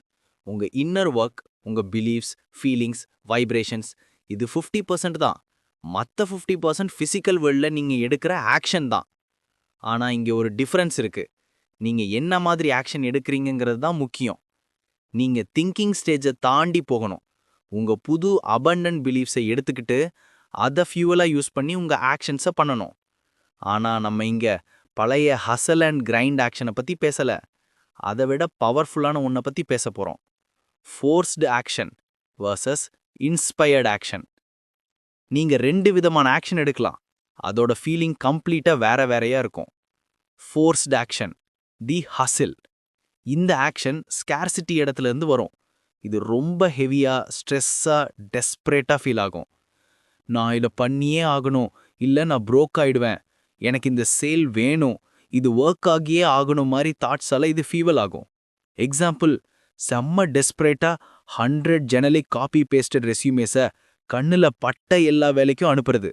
உங்க இன்னர் ஒர்க் உங்க பிலீஃப்ஸ் ஃபீலிங்ஸ் வைப்ரேஷன்ஸ் இது ஃபிஃப்டி பர்சன்ட் தான். மற்ற ஃபிஃப்டி பர்சன்ட் ஃபிசிக்கல் வேர்ல்டில் நீங்க எடுக்கிற ஆக்ஷன் தான். ஆனா இங்க ஒரு டிஃபரன்ஸ் இருக்கு. நீங்க என்ன மாதிரி ஆக்ஷன் எடுக்கிறீங்கிறது தான் முக்கியம். நீங்க திங்கிங் ஸ்டேஜை தாண்டி போகணும். உங்க புது அபண்டன்ட் பிலீஃப்ஸை எடுத்துக்கிட்டு அதை ஃபியூவலா யூஸ் பண்ணி உங்க ஆக்ஷன்ஸை பண்ணணும். ஆனா நம்ம இங்க பழைய ஹசல் அண்ட் கிரைண்ட் ஆக்ஷனை பத்தி பேசல. அதை விட பவர்ஃபுல்லான ஒன்றை பத்தி பேச போகிறோம் forced action versus inspired action நீங்க ரெண்டு விதமான ஆக்ஷன் எடுக்கலாம். அதோட ஃபீலிங் கம்ப்ளீட்டா வேற வேறையா இருக்கும். ஃபோர்ஸ்டு ஆக்ஷன் தி ஹசில் இந்த ஆக்ஷன் ஸ்கேர்சிட்டி இடத்துல இருந்து வரும். இது ரொம்ப ஹெவியா ஸ்ட்ரெஸ்ஸா டெஸ்பரேட்டா ஃபீல் ஆகும். நான் இதை பண்ணியே ஆகணும். இல்லை நான் ப்ரோக் ஆயிடுவேன். எனக்கு இந்த சேல் வேணும். இது ஒர்க் ஆகியே ஆகணும் மாதிரி தாட்ஸால இது ஃபீவல் ஆகும். எக்ஸாம்பிள் செம்ம டெஸ்பரேட்டா ஹண்ட்ரட் ஜெனலிக் காப்பி பேஸ்டட் ரெசியூமேஸை கண்ணுல பட்ட எல்லா வேலைக்கும் அனுப்புறது.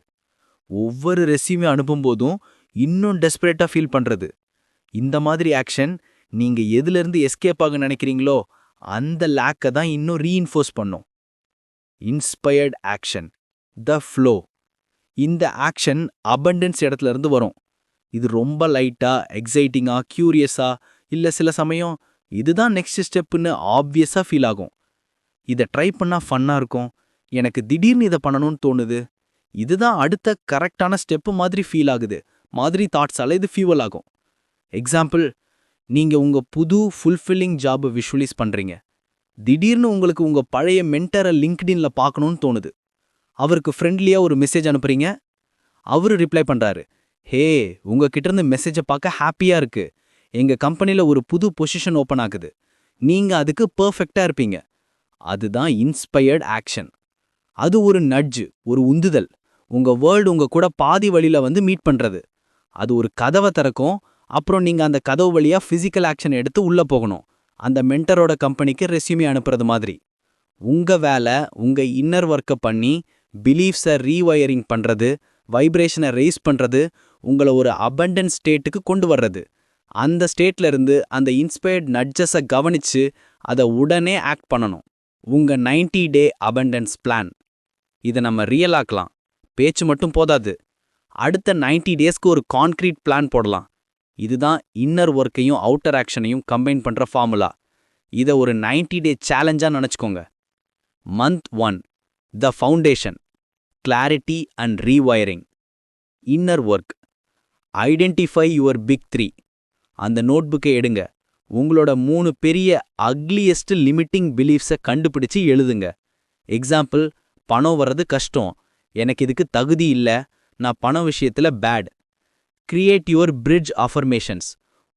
ஒவ்வொரு ரெஸ்யூமே அனுப்பும்போதும் இன்னும் டெஸ்பரேட்டா ஃபீல் பண்றது. இந்த மாதிரி ஆக்ஷன் நீங்க எதுல இருந்து எஸ்கேப் ஆக நினைக்கிறீங்களோ அந்த லேக்கை தான் இன்னும் ரீஇன்ஃபோர்ஸ் பண்ணும். இன்ஸ்பயர்ட் ஆக்ஷன் த ஃப்ளோ இந்த ஆக்ஷன் அபண்டன்ஸ் இடத்துல இருந்து வரும். இது ரொம்ப லைட்டா எக்ஸைட்டிங்கா க்யூரியஸாக இல்ல சில சமயம் இதுதான் நெக்ஸ்ட் ஸ்டெப்புன்னு ஆப்வியஸா ஃபீல் ஆகும். இதை ட்ரை பண்ணா ஃபன்னா இருக்கும். எனக்கு திடீர்னு இதை பண்ணணும்னு தோணுது. இதுதான் அடுத்த கரெக்டான ஸ்டெப்பு மாதிரி ஃபீல் ஆகுது. மாதிரி தாட்ஸால இது ஃபியூவல் ஆகும். எக்ஸாம்பிள் நீங்க உங்க புது ஃபுல்ஃபில்லிங் ஜாபு விஷுவலைஸ் பண்றீங்க. திடீர்னு உங்களுக்கு உங்க பழைய மென்டரை லிங்க்டின்ல பார்க்கணுன்னு தோணுது. அவருக்கு ஃப்ரெண்ட்லியாக ஒரு மெசேஜ் அனுப்புறீங்க. அவரு ரிப்ளை பண்றாரு. ஹே உங்ககிட்ட இருந்து மெசேஜை பார்க்க ஹாப்பியா இருக்கு. எங்க கம்பெனில ஒரு புது பொசிஷன் ஓப்பன் ஆகுது. நீங்க அதுக்கு பெர்ஃபெக்ட்டா இருப்பீங்க. அதுதான் இன்ஸ்பயர்ட் ஆக்ஷன் அது ஒரு நட்ஜு ஒரு உந்துதல். உங்க வேர்ல்டு உங்க கூட பாதி வழியில வந்து மீட் பண்றது. அது ஒரு கதவை திறக்கும். அப்புறம் நீங்க அந்த கதவு வழியா பிசிக்கல் ஆக்ஷன் எடுத்து உள்ள போகணும். அந்த மென்டரோட கம்பெனிக்கு ரெசியூமி அனுப்புறது மாதிரி. உங்க வேலை உங்க இன்னர் ஒர்க்கை பண்ணி பிலீஃப்ஸை ரீவயரிங் பண்றது வைப்ரேஷனை ரேஸ் பண்றது உங்களை ஒரு அபண்டன்ட் ஸ்டேட்டுக்கு கொண்டு வர்றது. அந்த ஸ்டேட்ல இருந்து அந்த இன்ஸ்பயர்ட் நட்ஜஸை கவனிச்சு அதை உடனே ஆக்ட் பண்ணணும். உங்க 90 டே அபண்டன்ஸ் பிளான் இதை நம்ம ரியல் ஆக்கலாம். பேச்சு மட்டும் போதாது. அடுத்த 90 டேஸ்க்கு ஒரு கான்க்ரீட் பிளான் போடலாம். இதுதான் இன்னர் ஒர்க்கையும் அவுட்டர் ஆக்ஷனையும் கம்பைன் பண்ற ஃபார்முலா. இதை ஒரு 90 டே சேலஞ்சா நினச்சிக்கோங்க. Month one the foundation clarity and rewiring. Inner work identify your big three. அந்த நோட்புக்கை எடுங்க. உங்களோட மூணு பெரிய அக்லியஸ்ட் லிமிட்டிங் பிலீஃப்ஸை கண்டுபிடிச்சு எழுதுங்க. எக்ஸாம்பிள் பணம் வர்றது கஷ்டம். எனக்கு இதுக்கு தகுதி இல்ல நான் பண விஷயத்துல bad create your bridge affirmations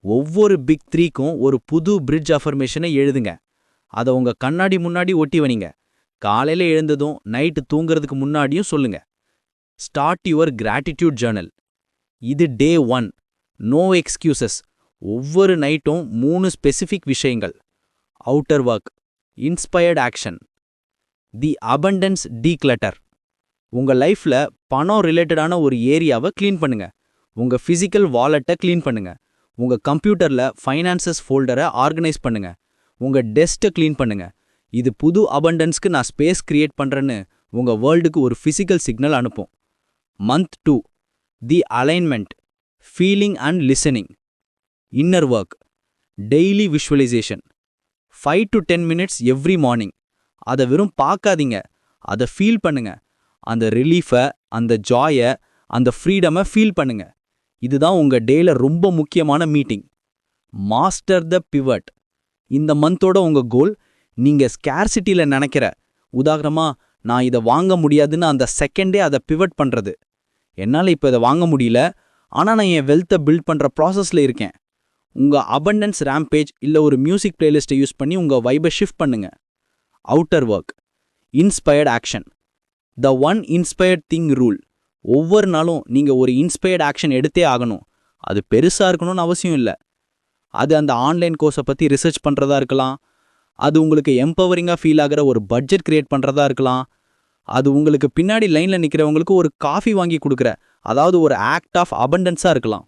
ஒவ்வொரு பிக் த்ரீக்கும் ஒரு புது பிரிட்ஜ் அஃபர்மேஷனை எழுதுங்க. அதை உங்க கண்ணாடி முன்னாடி ஒட்டி வனிங்க. காலையில எழுந்ததும் நைட்டு தூங்குறதுக்கு முன்னாடியும் சொல்லுங்க. ஸ்டார்ட் யுவர் கிராட்டிடியூட் ஜேர்னல் இது டே ஒன் நோ எக்ஸ்கியூசஸ் ஒவ்வொரு நைட்டும் மூணு ஸ்பெசிஃபிக் விஷயங்கள். Outer work inspired action the abundance declutter உங்கள் லைஃப்பில் பணம் ரிலேட்டடான ஒரு ஏரியாவை க்ளீன் பண்ணுங்க. உங்கள் ஃபிசிக்கல் வாலெட்டை க்ளீன் பண்ணுங்க. உங்கள் கம்ப்யூட்டரில் ஃபைனான்சஸ் ஃபோல்டரை ஆர்கனைஸ் பண்ணுங்க. உங்கள் டெஸ்ட்டை க்ளீன் பண்ணுங்க. இது புது அபண்டன்ஸ்க்கு நான் ஸ்பேஸ் கிரியேட் பண்ணுறேன்னு உங்கள் வேர்ல்டுக்கு ஒரு ஃபிசிக்கல் சிக்னல் அனுப்பும். Month two the alignment feeling and listening inner work daily visualisation five to ten minutes every morning அதை வெறும் பார்க்காதீங்க. அதை ஃபீல் பண்ணுங்கள் அந்த ரிலீஃபை அந்த ஜாயை அந்த ஃப்ரீடமை ஃபீல் பண்ணுங்க. இதுதான் உங்க டேல ரொம்ப முக்கியமான மீட்டிங் மாஸ்டர் த பிவட் இந்த மந்தோட உங்க கோல் நீங்க ஸ்கேர்சிட்டியில் நினைக்கிற உதாரணமா நான் இதை வாங்க முடியாதுன்னு அந்த செகண்டே அதை பிவட் பண்றது. என்னால் இப்போ இதை வாங்க முடியல ஆனால் நான் என் வெல்த்தை பில்ட் பண்ணுற ப்ராசஸில் இருக்கேன். உங்கள் அபண்டன்ஸ் ரேம்பேஜ் இல்லை ஒரு மியூசிக் பிளேலிஸ்ட்டை யூஸ் பண்ணி உங்கள் வைபை ஷிஃப்ட் பண்ணுங்க. Outer work inspired action the one inspired thing rule ஒவ்வொரு நாளும் நீங்கள் ஒரு இன்ஸ்பயர்ட் ஆக்ஷன் எடுத்தே ஆகணும். அது பெருசாக இருக்கணும்னு அவசியம் இல்லை. அது அந்த ஆன்லைன் கோர்ஸை பற்றி ரிசர்ச் பண்ணுறதா இருக்கலாம். அது உங்களுக்கு எம்பவரிங்காக ஃபீல் ஆகிற ஒரு பட்ஜெட் க்ரியேட் பண்ணுறதா இருக்கலாம். அது உங்களுக்கு பின்னாடி லைனில் நிற்கிறவங்களுக்கு ஒரு காஃபி வாங்கி கொடுக்குற அதாவது ஒரு ஆக்ட் ஆஃப் அபண்டன்ஸாக இருக்கலாம்.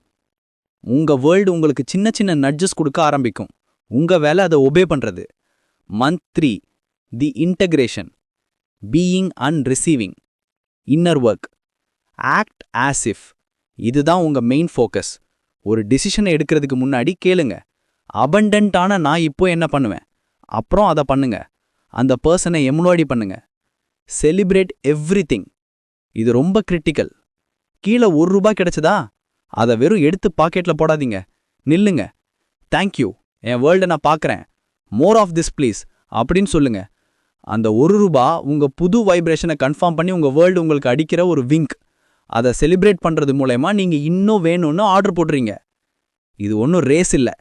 உங்கள் வேர்ல்டு உங்களுக்கு சின்ன சின்ன நட்ஜஸ் கொடுக்க ஆரம்பிக்கும். உங்கள் வேலை அதை ஒபே பண்ணுறது month three the integration being and receiving inner work act as if இதுதான் உங்கள் மெயின் ஃபோக்கஸ் ஒரு டிசிஷனை எடுக்கிறதுக்கு முன்னாடி கேளுங்க. அபண்டன்ட்டான நான் இப்போ என்ன பண்ணுவேன்? அப்புறம் அதை பண்ணுங்க. அந்த பர்சனை எம்ப்ளாய்டி பண்ணுங்க. செலிப்ரேட் எவ்ரிதிங் இது ரொம்ப கிரிட்டிக்கல் கீழே ஒரு ரூபாய் கிடைச்சதா? அதை வெறும் எடுத்து பாக்கெட்ல போடாதீங்க. நில்லுங்க. தேங்க்யூ என் வேர்ல்டை நான் பார்க்குறேன். மோர் ஆஃப் திஸ் ப்ளீஸ் அப்படின்னு சொல்லுங்க. அந்த ஒரு ரூபா உங்கள் புது வைப்ரேஷனை கன்ஃபார்ம் பண்ணி உங்கள் வேர்ல்டு உங்களுக்கு அடிக்கிற ஒரு விங்க் அதை செலிப்ரேட் பண்ணுறது மூலயமா நீங்கள் இன்னும் வேணும்னு ஆர்டர் போடுறீங்க. இது ஒன்றும் ரேஸ் இல்லை.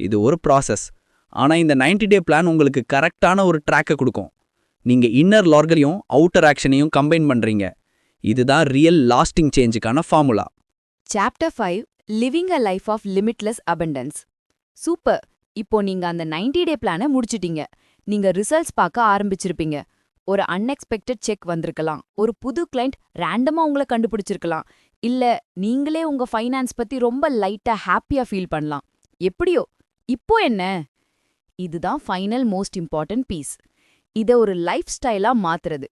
இது ஒரு ப்ராசஸ் ஆனால் இந்த 90 டே பிளான் உங்களுக்கு கரெக்டான ஒரு ட்ராக்கை கொடுக்கும். நீங்கள் இன்னர் லார்கரையும் அவுட்டர் ஆக்ஷனையும் கம்பைன் பண்ணுறீங்க இதுதான் real lasting சேஞ்சுக்கான formula chapter five living a life of limitless abundance super இப்போ நீங்க அந்த 90 டே பிளானை முடிச்சிட்டீங்க. நீங்க ரிசல்ட்ஸ் பார்க்க ஆரம்பிச்சிருப்பீங்க. ஒரு அன்எக்ஸ்பெக்டட் செக் வந்திருக்கலாம். ஒரு புது கிளைண்ட் ரேண்டமா உங்களை கண்டுபிடிச்சிருக்கலாம். இல்ல நீங்களே உங்க ஃபைனான்ஸ் பத்தி ரொம்ப லைட்டா ஹாப்பியா ஃபீல் பண்ணலாம். எப்படியோ? இப்போ என்ன? இதுதான் ஃபைனல் மோஸ்ட் இம்பார்ட்டன்ட் பீஸ். இத ஒரு லைஃப் ஸ்டைலா மாத்துறது.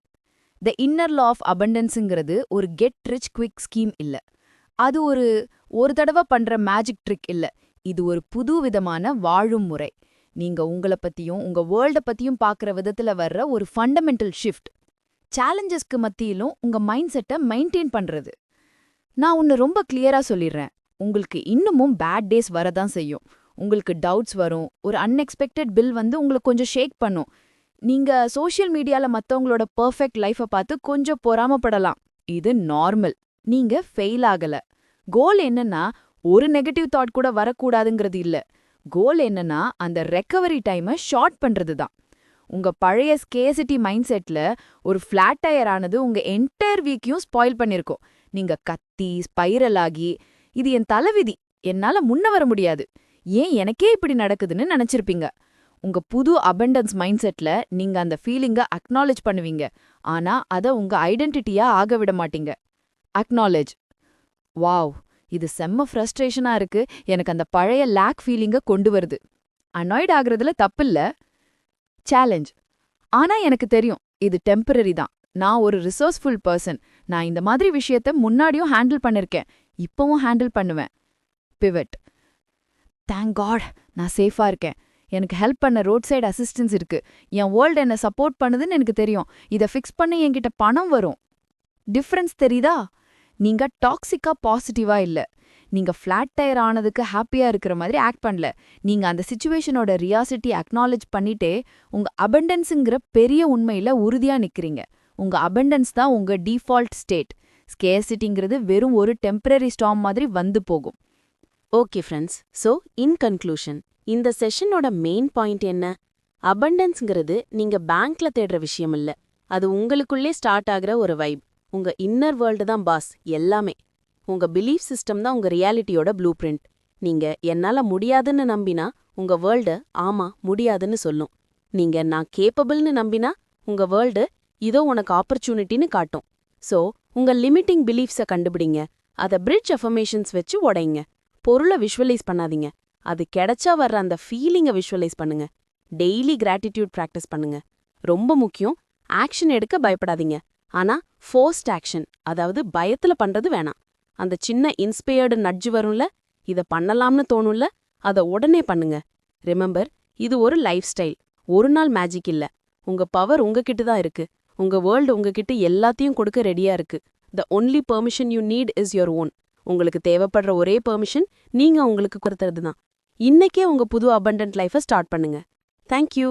த இன்னர் லா ஆஃப் அபண்டன்ஸுங்கிறது ஒரு கெட் ரிச் குவிக் ஸ்கீம் இல்ல. அது ஒரு ஒரு தடவை பண்ற மேஜிக் ட்ரிக் இல்ல. இது ஒரு புது விதமான வாழும் முறை. நீங்க உங்கள பத்தியும் உங்க வேர்ல்ட பத்தியும் பார்க்குற விதத்துல வர்ற ஒரு ஃபண்டமெண்டல் ஷிஃப்ட் சேலஞ்சஸ்க்கு மத்தியிலும் உங்க மைண்ட் செட்டை மெயின்டைன் பண்றது. நான் ஒன்று ரொம்ப கிளியரா சொல்லிடுறேன். உங்களுக்கு இன்னமும் பேட் டேஸ் வரதான் செய்யும். உங்களுக்கு டவுட்ஸ் வரும். ஒரு அன்எக்ஸ்பெக்டட் பில் வந்து உங்களை கொஞ்சம் ஷேக் பண்ணும். நீங்க சோஷியல் மீடியால மத்தவங்களோட பெர்ஃபெக்ட் லைஃபை பார்த்து கொஞ்சம் பொறாமப்படலாம். இது நார்மல் நீங்க ஃபெயில் ஆகல. கோல் என்னன்னா ஒரு நெகட்டிவ் தாட் கூட வரக்கூடாதுங்கிறது இல்ல. கோல் என்னன்னா அந்த ரெக்கவரி டைமை ஷார்ட் பண்றது தான் உங்க பழைய ஸ்கேசிட்டி மைண்ட் செட்ல ஒரு ஃபிளாட் டயர் ஆனது உங்க என்டையர் வீக்கையும் ஸ்பாயில் பண்ணிருக்கோம். நீங்க கத்தி ஸ்பைரல் ஆகி இது என் தலைவிதி. என்னால முன்ன வர முடியாது. ஏன் எனக்கே இப்படி நடக்குதுன்னு நினைச்சிருப்பீங்க. உங்க புது அபண்டன்ஸ் மைண்ட் செட்ல நீங்க அந்த ஃபீலிங்க அக்னாலேஜ் பண்ணுவீங்க. ஆனா அத உங்க ஐடென்டிட்டியா ஆக விட மாட்டீங்க. அக்னாலேஜ் வாவ் இது செம்ம ஃப்ரஸ்ட்ரேஷனா இருக்கு. எனக்கு அந்த பழைய லேக் ஃபீலிங்க கொண்டு வருது. அனாய்ட் ஆகுறதுல தப்பில்ல. சேலஞ்ச் ஆனா எனக்கு தெரியும் இது டெம்பரரி தான். நான் ஒரு ரிசோர்ஸ்ஃபுல் பர்சன் நான் இந்த மாதிரி விஷயத்த முன்னாடியும் ஹேண்டில் பண்ணிருக்கேன். இப்பவும் ஹேண்டில் பண்ணுவேன். பிவட் தேங்க் காட் நான் சேஃபா இருக்கேன். எனக்கு ஹெல்ப் பண்ண ரோட் சைடு அசிஸ்டன்ஸ் இருக்கு. என் வேர்ல்டு என்ன சப்போர்ட் பண்ணுதுன்னு எனக்கு தெரியும். இதை ஃபிக்ஸ் பண்ண என்கிட்ட பணம் வரும். டிஃப்ரென்ஸ் தெரியுதா? நீங்க டாக்ஸிக்கா பாசிட்டிவா இல்ல. நீங்க ஃப்ளாட் டயர் ஆனதுக்கு ஹாப்பியா இருக்கிற மாதிரி ஆக்ட் பண்ணல. நீங்க அந்த சுச்சுவேஷனோட ரியாசிட்டி அக்னாலேஜ் பண்ணிட்டே உங்க அபண்டன்ஸுங்கிற பெரிய உண்மையில உறுதியா நிக்கிறீங்க. உங்க அபண்டன்ஸ் தான் உங்க டிஃபால்ட் ஸ்டேட் ஸ்கேசிட்டிங்கிறது வெறும் ஒரு டெம்பரரி ஸ்டாம் மாதிரி வந்து போகும். Okay friends so in conclusion இந்த செஷனோட மெயின் பாயிண்ட் என்ன? அபண்டன்ஸ்ங்கிறது நீங்க பேங்க்ல தேடுற விஷயம் இல்ல. அது உங்களுக்குள்ளே ஸ்டார்ட் ஆகுற ஒரு வைப் உங்க இன்னர் வேர்ல்டு தான் பாஸ் எல்லாமே. உங்க பிலீஃப் சிஸ்டம் தான் உங்க ரியாலிட்டியோட ப்ளூ பிரிண்ட் நீங்க என்னால முடியாதுன்னு நம்பினா உங்க வேர்ல்டு ஆமா முடியாதுன்னு சொல்லும். நீங்க நான் கேப்பபிள்னு நம்பினா உங்க வேர்ல்டு இதோ உனக்கு ஆப்பர்ச்சுனிட்டின்னு காட்டும். சோ உங்க லிமிட்டிங் பிலீஃப்ஸை கண்டுபிடிங்க. அதை பிரிட்ஜ் அஃபர்மேஷன்ஸ் வச்சு உடைங்க. பொருளை விஷுவலைஸ் பண்ணாதீங்க. அது கிடைச்சா வர்ற அந்த ஃபீலிங்கை விஷுவலைஸ் பண்ணுங்க. டெய்லி கிராட்டிடியூட் ப்ராக்டிஸ் பண்ணுங்க. ரொம்ப முக்கியம். ஆக்ஷன் எடுக்க பயப்படாதீங்க. ஆனா ஃபோர்ஸ்ட் ஆக்ஷன் அதாவது பயத்துல பண்றது வேணாம். அந்த சின்ன இன்ஸ்பயர்டு நட்ஜு வரும்ல இத பண்ணலாம்னு தோணும்ல அத உடனே பண்ணுங்க. ரிமெம்பர் இது ஒரு லைஃப் ஸ்டைல் ஒரு நாள் மேஜிக் இல்ல. உங்க பவர் உங்ககிட்ட தான் இருக்கு. உங்க வேர்ல்டு உங்ககிட்ட எல்லாத்தையும் கொடுக்க ரெடியா இருக்கு. The only permission you need is your own உங்களுக்கு தேவைப்படுற ஒரே பெர்மிஷன் நீங்க உங்களுக்கு கொடுத்துறது தான் இன்னைக்கே உங்க புது அபண்டன்ட் லைஃபை ஸ்டார்ட் பண்ணுங்க. தேங்க்யூ